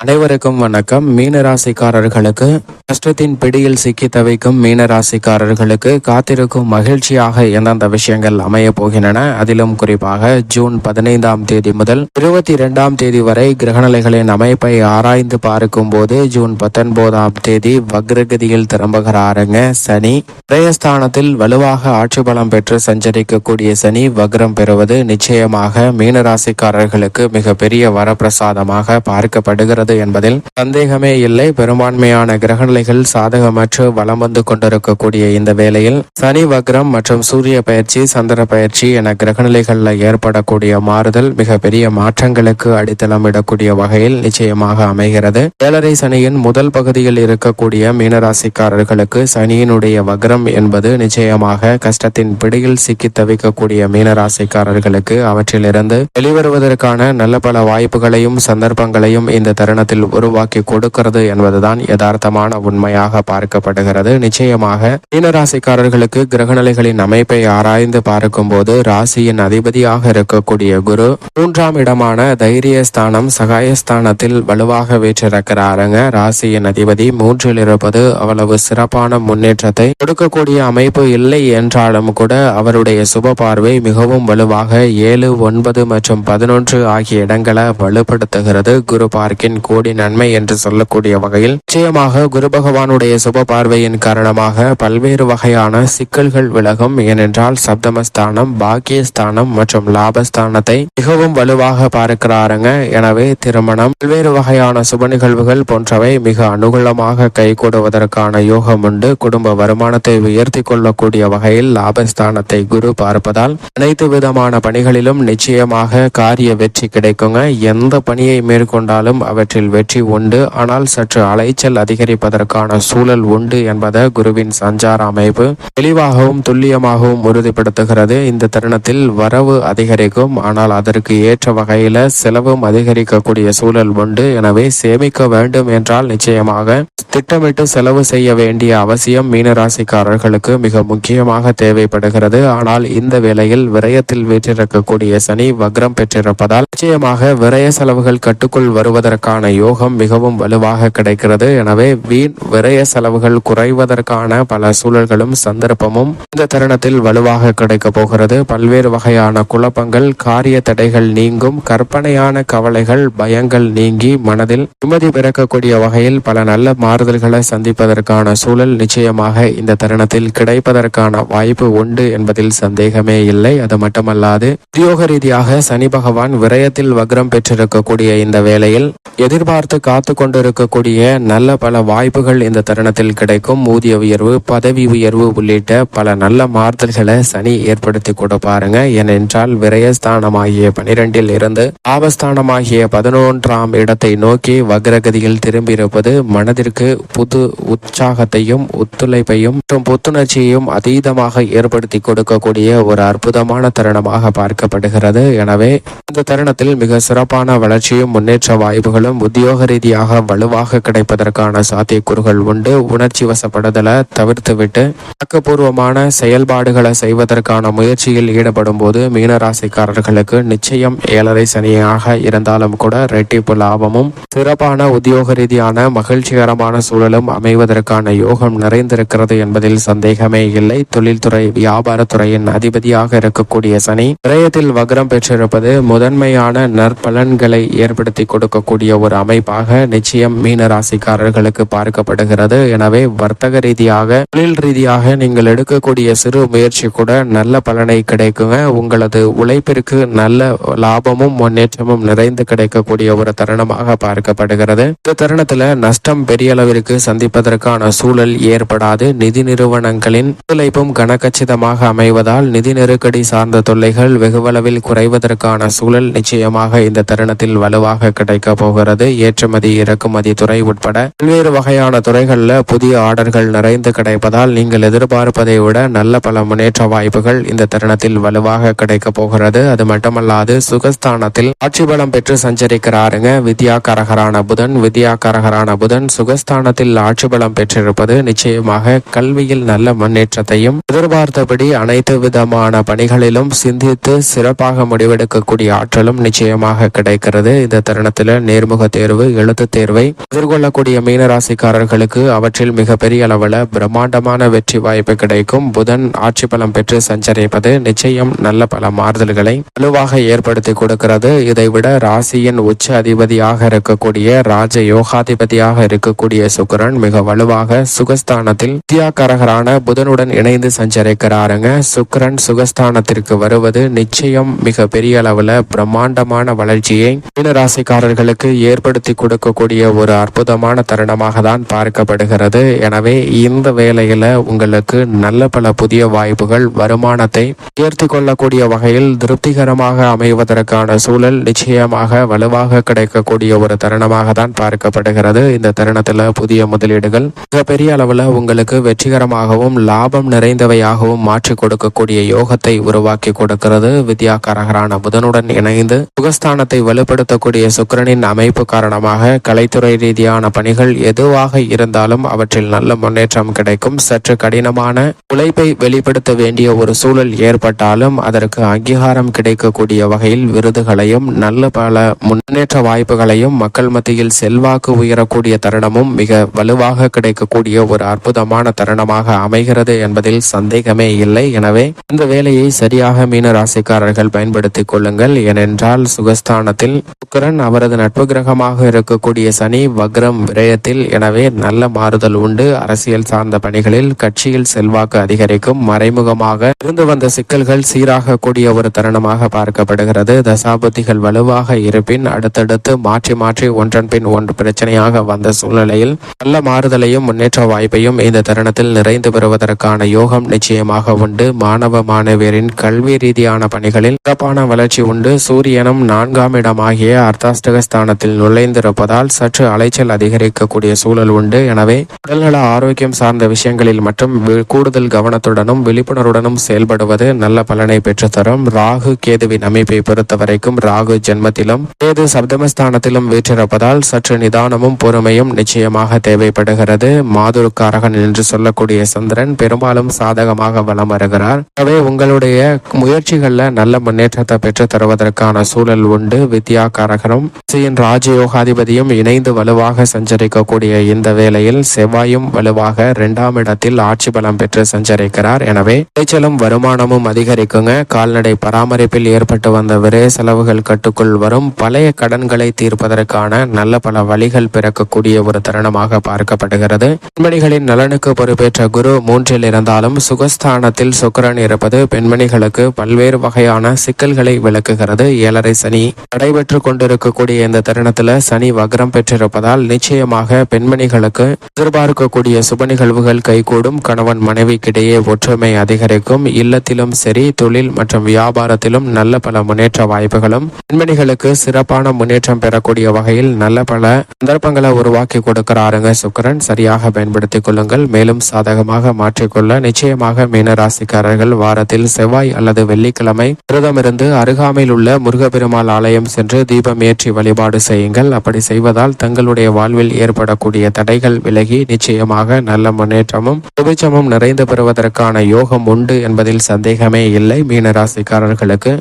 அனைவருக்கும் வணக்கம். மீனராசிக்காரர்களுக்கு கஷ்டத்தின் பிடியில் சிக்கி தவிக்கும் மீனராசிக்காரர்களுக்கு காத்திருக்கும் மகிழ்ச்சியாக எந்தெந்த விஷயங்கள் அமைய போகின்றன? அதிலும் குறிப்பாக ஜூன் பதினைந்தாம் தேதி முதல் இருபத்தி இரண்டாம் தேதி வரை கிரகநிலைகளின் அமைப்பை ஆராய்ந்து பார்க்கும் போது ஜூன் பத்தொன்பதாம் தேதி வக்ரகதியில் திரும்புகிறாருங்க சனி பிரயஸ்தானத்தில் வலுவாக ஆட்சி பலம் பெற்று சஞ்சரிக்கக்கூடிய சனி வக்ரம் பெறுவது நிச்சயமாக மீனராசிக்காரர்களுக்கு மிகப்பெரிய வரப்பிரசாதமாக பார்க்கப்படுகிறது. என்பதில் சந்தேகமே இல்லை. பெரும்பான்மையான கிரகநிலைகள் சாதகமற்று வலம் வந்து கொண்டிருக்கக்கூடிய இந்த வேளையில் சனி வக்ரம் மற்றும் சூரிய பயிற்சி சந்திர பயிற்சி என கிரகநிலைகளில் ஏற்படக்கூடிய மாறுதல் மிகப்பெரிய மாற்றங்களுக்கு அடித்தளமிடக்கூடிய வகையில் நிச்சயமாக அமைகிறது. ஏழரை சனியின் முதல் பகுதியில் இருக்கக்கூடிய மீனராசிக்காரர்களுக்கு சனியினுடைய வக்ரம் என்பது நிச்சயமாக கஷ்டத்தின் பிடியில் சிக்கி தவிக்கக்கூடிய மீனராசிக்காரர்களுக்கு அவற்றிலிருந்து வெளிவருவதற்கான நல்ல பல வாய்ப்புகளையும் சந்தர்ப்பங்களையும் இந்த தருணத்தில் உருவாக்கி கொடுக்கிறது என்பதுதான் யதார்த்தமான உண்மையாக பார்க்கப்படுகிறது. நிச்சயமாக மீனராசிக்காரர்களுக்கு கிரகநிலைகளின் அமைப்பை ஆராய்ந்து பார்க்கும்போது ராசியின் அதிபதியாக இருக்கக்கூடிய குரு மூன்றாம் இடமான தைரியஸ்தானம் சகாயஸ்தானத்தில் வலுவாக வீற்றிருக்கிறாருங்க. ராசியின் அதிபதி மூன்றில் இருப்பது அவ்வளவு சிறப்பான முன்னேற்றத்தை கொடுக்கக்கூடிய அமைப்பு இல்லை என்றாலும் கூட அவருடைய சுப பார்வை மிகவும் வலுவாக ஏழு ஒன்பது மற்றும் பதினொன்று ஆகிய இடங்களை வலுப்படுத்துகிறது. குரு பார்க்கின் கோடி நன்மை என்று சொல்லக்கூடிய வகையில் நிச்சயமாக குரு பகவானுடைய சுப பார்வையின் காரணமாக பல்வேறு வகையான சிக்கல்கள் விலகும். ஏனென்றால் சப்தமஸ்தானம் பாக்கியஸ்தானம் மற்றும் லாபஸ்தானத்தை மிகவும் வலுவாக பார்க்கிறாருங்க. எனவே திருமணம் பல்வேறு வகையான சுப நிகழ்வுகள் போன்றவை மிக அனுகூலமாக கைகூடுவதற்கான யோகம் உண்டு. குடும்ப வருமானத்தை உயர்த்தி கொள்ளக்கூடிய வகையில் லாபஸ்தானத்தை குரு பார்ப்பதால் அனைத்து விதமான பணிகளிலும் நிச்சயமாக காரிய வெற்றி கிடைக்குங்க. எந்த பணியை மேற்கொண்டாலும் அவற்றில் வெற்றி உண்டு. ஆனால் சற்று அலைச்சல் அதிகரிப்பதற்கான சூழல் உண்டு என்பதை குருவின் சஞ்சார அமைப்பு. தெளிவாகவும் துல்லியமாகவும் உறுதிப்படுத்துகிறது. இந்த தருணத்தில் வரவு அதிகரிக்கும். ஆனால் அதற்கு ஏற்ற வகையில செலவும் அதிகரிக்கக்கூடிய சூழல் உண்டு. எனவே சேமிக்க வேண்டும் என்றால் நிச்சயமாக திட்டமிட்டு செலவு செய்ய வேண்டிய அவசியம் மீனராசிக்காரர்களுக்கு மிக முக்கியமாக தேவைப்படுகிறது. ஆனால் இந்த வேளையில் விரயத்தில் வீற்றிருக்கக்கூடிய சனி வக்ரம் பெற்றிருப்பதால் நிச்சயமாக விரய செலவுகள் கட்டுக்குள் வருவதற்கான யோகம் மிகவும் வலுவாக கிடைக்கிறது. எனவே வீண் விரய செலவுகள் குறைவதற்கான பல சூழல்களும் சந்தர்ப்பமும் இந்த தருணத்தில் வலுவாக கிடைக்கப் போகிறது. பல்வேறு வகையான குழப்பங்கள் காரிய தடைகள் நீங்கும் கற்பனையான கவலைகள் பயங்கள் நீங்கி மனதில் நிம்மதி பிறக்கக்கூடிய வகையில் பல நல்ல தாக்குதல்களை சந்திப்பதற்கான சூழல் நிச்சயமாக இந்த தருணத்தில் கிடைப்பதற்கான வாய்ப்பு உண்டு என்பதில் சந்தேகமே இல்லை. அது மட்டுமல்லாது உத்தியோக ரீதியாக சனி பகவான் விரயத்தில் வக்ரம் பெற்றிருக்கக்கூடிய இந்த வேளையில் எதிர்பார்த்து காத்து கொண்டிருக்கக்கூடிய நல்ல பல வாய்ப்புகள் இந்த தருணத்தில் கிடைக்கும். ஊதிய உயர்வு பதவி உயர்வு உள்ளிட்ட பல நல்ல மாறுதல்களை சனி ஏற்படுத்தி கொடுப்பாருங்க ஏனென்றால் விரயஸ்தானமாகிய பனிரெண்டில் இருந்து ஆபஸ்தானமாகிய பதினொன்றாம் இடத்தை நோக்கி வக்ரகதியில் திரும்பியிருப்பது மனதிற்கு புது உற்சாகத்தையும் ஒத்துழைப்பையும் மற்றும் புத்துணர்ச்சியையும் அதீதமாக ஏற்படுத்தி கொடுக்கக்கூடிய ஒரு அற்புதமான தருணமாக பார்க்கப்படுகிறது. எனவே இந்த தருணத்தில் மிக சிறப்பான வளர்ச்சியும் முன்னேற்ற வாய்ப்புகளும் உத்தியோக ரீதியாக வலுவாக கிடைப்பதற்கான சாத்தியக்கூறுகள் உண்டு. உணர்ச்சி வசப்படுதலை தவிர்த்துவிட்டு ஆக்கப்பூர்வமான செயல்பாடுகளை செய்வதற்கான முயற்சியில் ஈடுபடும் போது மீனராசிக்காரர்களுக்கு நிச்சயம் ஏழரை சனியாக இருந்தாலும் கூட ரெட்டிப்பு லாபமும் சிறப்பான உத்தியோக ரீதியான மகிழ்ச்சிகரமான சூழலும் அமைவதற்கான யோகம் நிறைந்திருக்கிறது என்பதில் சந்தேகமே இல்லை. தொழில்துறை வியாபாரத்துறையின் அதிபதியாக இருக்கக்கூடிய சனி விரயத்தில் வக்ரம் பெற்றிருப்பது முதன்மையான நற்பலன்களை ஏற்படுத்தி கொடுக்கக்கூடிய ஒரு அமைப்பாக நிச்சயம் மீன ராசிக்காரர்களுக்கு பார்க்கப்படுகிறது. எனவே வர்த்தக ரீதியாக தொழில் ரீதியாக நீங்கள் எடுக்கக்கூடிய சிறு முயற்சி கூட நல்ல பலனை கிடைக்குங்க. உங்களது உழைப்பிற்கு நல்ல லாபமும் முன்னேற்றமும் நிறைந்து கிடைக்கக்கூடிய ஒரு தருணமாக பார்க்கப்படுகிறது. இந்த தருணத்துல நஷ்டம் பெரிய அளவிற்கு சந்திப்பதற்கான சூழல் ஏற்படாது. நிதி நிறுவனங்களின் ஒத்துழைப்பும் கனகச்சிதமாக அமைவதால் நிதி நெருக்கடி சார்ந்த தொல்லைகள் வெகுவளவில் குறைவதற்கான சூழல் நிச்சயமாக இந்த தருணத்தில் வலுவாக கிடைக்க போகிறது. ஏற்றுமதி இறக்குமதி துறை உட்பட பல்வேறு வகையான துறைகளில் புதிய ஆர்டர்கள் நிறைந்து கிடைப்பதால் நீங்கள் எதிர்பார்ப்பதை விட நல்ல பல முன்னேற்ற வாய்ப்புகள் இந்த தருணத்தில் வலுவாக கிடைக்க போகிறது. அது மட்டுமல்லாது சுகஸ்தானத்தில் ஆட்சி பலம் பெற்று சஞ்சரிக்கிறாருங்க. வித்யா கரகரான புதன் வித்யா கரகரான புதன் சுகஸ்தானத்தில் ஆட்சி பலம் பெற்றிருப்பது நிச்சயமாக கல்வியில் நல்ல முன்னேற்றத்தையும் எதிர்பார்த்தபடி அனைத்து விதமான பணிகளிலும் சிந்தித்து சிறப்பாக முடிவெடுக்கக்கூடிய ஆற்றலும் நிச்சயமாக கிடைக்கிறது. இந்த தருணத்தில் நேர்முக தேர்வு எழுத்து தேர்வை எதிர்கொள்ளக்கூடிய மீனராசிக்காரர்களுக்கு அவற்றில் மிகப்பெரிய அளவில் பிரம்மாண்டமான வெற்றி வாய்ப்பு கிடைக்கும். புதன் ஆட்சி பலம் பெற்று சஞ்சரிப்பது நிச்சயம் நல்ல பல மாறுதல்களை வலுவாக ஏற்படுத்தி கொடுக்கிறது. இதைவிட ராசியின் உச்ச அதிபதியாக இருக்கக்கூடிய ராஜ யோகாதிபதியாக இருக்கக்கூடிய சுக்கிரன் மிக வலுவாக சுகஸ்தானத்தில் வித்யாகரகரான புதனுடன் இணைந்து சஞ்சரிக்கிறாருங்க. சுக்கரன் சுகஸ்தானத்திற்கு வருவது நிச்சயம் மிக பெரிய அளவுல பிரம்மாண்டமான வளர்ச்சியை மீனராசிக்காரர்களுக்கு ஏற்படுத்தி கொடுக்கக்கூடிய ஒரு அற்புதமான தருணமாக தான் பார்க்கப்படுகிறது. எனவே இந்த வேலையில் உங்களுக்கு நல்ல பல புதிய வாய்ப்புகள் வருமானத்தை உயர்த்தி கொள்ளக்கூடிய வகையில் திருப்திகரமாக அமைவதற்கான சூழல் நிச்சயமாக வலுவாக கிடைக்கக்கூடிய ஒரு தருணமாக தான் பார்க்கப்படுகிறது. இந்த தருணத்தில் புதிய முதலீடுகள் மிகப்பெரிய அளவில் உங்களுக்கு வெற்றிகரமாகவும் லாபம் நிறைந்தவையாகவும் மாற்றி கொடுக்கக்கூடிய யோகத்தை உருவாக்கி கொடுக்கிறது. வித்யாகாரகரான புதனுடன் இணைந்து சுகஸ்தானத்தை வலுப்படுத்தக்கூடிய சுக்கிரனின் அமைப்பு காரணமாக கலைத்துறை ரீதியான பணிகள் எதுவாக இருந்தாலும் அவற்றில் நல்ல முன்னேற்றம் கிடைக்கும். சற்று கடினமான உழைப்பை வெளிப்படுத்த வேண்டிய ஒரு சூழல் ஏற்பட்டாலும் அதற்கு அங்கீகாரம் கிடைக்கக்கூடிய வகையில் விருதுகளையும் நல்ல பல முன்னேற்ற வாய்ப்புகளையும் மக்கள் மத்தியில் செல்வாக்கு உயரக்கூடிய தருணமும் மிக வலுவாக கிடைக்கக்கூடிய ஒரு அற்புதமான தருணமாக அமைகிறது என்பதில் சந்தேகமே இல்லை. எனவே இந்த வேலையை சரியாக மீன ராசிக்காரர்கள் பயன்படுத்திக் கொள்ளுங்கள். ஏனென்றால் சுகஸ்தானத்தில் சுக்கரன் அவரது நட்பு கிரகமாக இருக்கக்கூடிய சனி வக்ரம் விரயத்தில் எனவே நல்ல மாறுதல் உண்டு. அரசியல் சார்ந்த பணிகளில் கட்சியில் செல்வாக்கு அதிகரிக்கும். மறைமுகமாக இருந்து வந்த சிக்கல்கள் சீராக கூடிய ஒரு தருணமாக பார்க்கப்படுகிறது. தசாபுத்திகள் வலுவாக இருப்பின் அடுத்தடுத்து மாற்றி மாற்றி ஒன்றன் பின் ஒன்று பிரச்சனையாக வந்த சூழ்நிலையில் நல்ல மாறுதலையும் முன்னேற்ற வாய்ப்பையும் இந்த தருணத்தில் நிறைந்து பெறுவதற்கான யோகம் நிச்சயமாக உண்டு. மாணவ மாணவியரின் கல்வி ரீதியான பணிகளில் சிறப்பான வளர்ச்சி உண்டு. சூரியனும் நான்காம் இடமாகிய அர்த்தாஷ்டகஸ்தானத்தில் ஸ்தானத்தில் நுழைந்திருப்பதால் சற்று அலைச்சல் அதிகரிக்கக்கூடிய சூழல் உண்டு. எனவே உடல்நல ஆரோக்கியம் சார்ந்த விஷயங்களில் மற்றும் கூடுதல் கவனத்துடனும் விழிப்புணர்வுடனும் செயல்படுவது நல்ல பலனை பெற்றுத்தரும். ராகு கேதுவின் அமைப்பை பொறுத்தவரைக்கும் ராகு ஜென்மத்திலும் கேது சப்தமஸ்தானத்திலும் வீற்றிருப்பதால் சற்று நிதானமும் பொறுமையும் நிச்சயமாக தேவைப்படுகிறது. மாதுருக்காரகன் என்று சொல்லக்கூடிய சந்திரன் பெரும்பாலும் சாதகமாக வலம் வருகிறார். எனவே உங்களுடைய முயற்சிகள்ல நல்ல முன்னேற்றத்தை பெற்று தருவதற்கான சூழல் உண்டு. வித்யாகாரகனும் ராசியின் ராஜயோகாதிபதியும் இணைந்து வலுவாக சஞ்சரிக்கக்கூடிய இந்த வேளையில் செவ்வாயும் வலுவாக இரண்டாம் இடத்தில் ஆட்சி பலம் பெற்று சஞ்சரிக்கிறார். எனவே விளைச்சலும் வருமானமும் அதிகரிக்குங்க. கால்நடை பராமரிப்பில் ஏற்பட்டு வந்த விரை செலவுகள் கட்டுக்குள் வரும். பழைய கடன்களை தீர்ப்பதற்கான நல்ல பல வழிகள் பிறக்கக்கூடிய ஒரு தருணமாக பார்க்கப்படுகிறது. பெண்மணிகளின் நலனுக்கு பொறுப்பேற்ற குரு மூன்றில் இருந்தாலும் சுகஸ்தானத்தில் சுக்கரன் இருப்பது பெண்மணிகளுக்கு பல்வேறு வகையான சிக்கல்களை விளக்குகிறது. ஏழரை சனி நடைபெற்று கொண்டிருக்கக்கூடிய இந்த தருணத்துல சனி வக்ரம் பெற்றிருப்பதால் நிச்சயமாக பெண்மணிகளுக்கு எதிர்பார்க்கக்கூடிய சுப நிகழ்வுகள் கைகூடும். கணவன் மனைவிக்கிடையே ஒற்றுமை அதிகரிக்கும். இல்லத்திலும் சரி தொழில் மற்றும் வியாபாரத்திலும் நல்ல பல முன்னேற்ற வாய்ப்புகளும். பெண்மணிகளுக்கு சிறப்பான முன்னேற்றம் பெறக்கூடிய வகையில் நல்ல பல சந்தர்ப்பங்களை உருவாக்கி கொடுக்கிறாருங்க சுக்கிரன். சரியாக பயன்படுத்திக் கொள்ளுங்கள். மேலும் சாதகமாக மாற்றிக்கொள்ள நிச்சயமாக மீனராசிக்காரர்கள் வாரத்தில் செவ்வாய் அல்லது வெள்ளிக்கிழமை விரதமிருந்து அருகாமையில் உள்ள முருகப்பெருமாள் ஆலயம் சென்று தீபம் ஏற்றி வழிபாடு செய்ய செய்யுங்கள். அப்படி செய்வதால் தங்களுடைய வாழ்வில் ஏற்படக்கூடிய தடைகள் விலகி நிச்சயமாக நல்ல முன்னேற்றமும் சுபிச்சமும் நிறைந்து பெறுவதற்கான யோகம் உண்டு என்பதில் சந்தேகமே இல்லை. மீனராசிக்காரர்களுக்கு